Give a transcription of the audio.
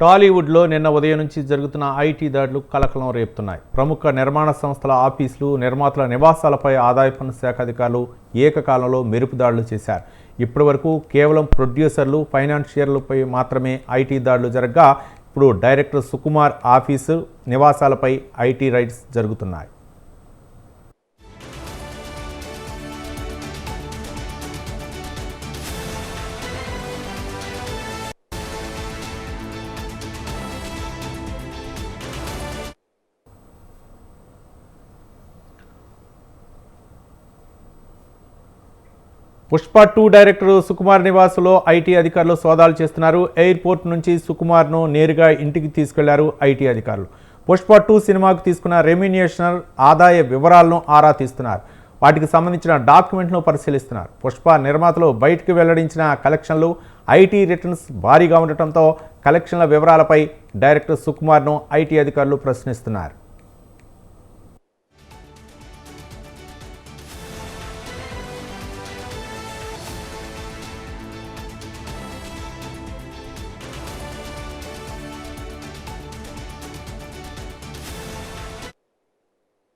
టాలీవుడ్లో నిన్న ఉదయం నుంచి జరుగుతున్న ఐటీ దాడులు కలకలం రేపుతున్నాయి. ప్రముఖ నిర్మాణ సంస్థల ఆఫీసులు నిర్మాతల నివాసాలపై ఆదాయ పన్ను శాఖ అధికారులు ఏకకాలంలో మెరుపు దాడులు చేశారు. ఇప్పటి వరకు కేవలం ప్రొడ్యూసర్లు ఫైనాన్షియర్లపై మాత్రమే ఐటీ దాడులు జరగగా ఇప్పుడు డైరెక్టర్ సుకుమార్ ఆఫీసు నివాసాలపై ఐటీ రైడ్స్ జరుగుతున్నాయి. పుష్ప టూ డైరెక్టర్ సుకుమార్ నివాసులో ఐటీ అధికారులు సోదాలు చేస్తున్నారు. ఎయిర్పోర్ట్ నుంచి సుకుమార్ను నేరుగా ఇంటికి తీసుకెళ్ళారు ఐటీ అధికారులు. పుష్ప టూ సినిమాకు తీసుకున్న రెమ్యునేషనల్ ఆదాయ వివరాలను ఆరా తీస్తున్నారు. వాటికి సంబంధించిన డాక్యుమెంట్ను పరిశీలిస్తున్నారు. పుష్ప నిర్మాతలు బయటకు వెల్లడించిన కలెక్షన్లు ఐటీ రిటర్న్స్ భారీగా ఉండటంతో కలెక్షన్ల వివరాలపై డైరెక్టర్ సుకుమార్ను ఐటీ అధికారులు ప్రశ్నిస్తున్నారు.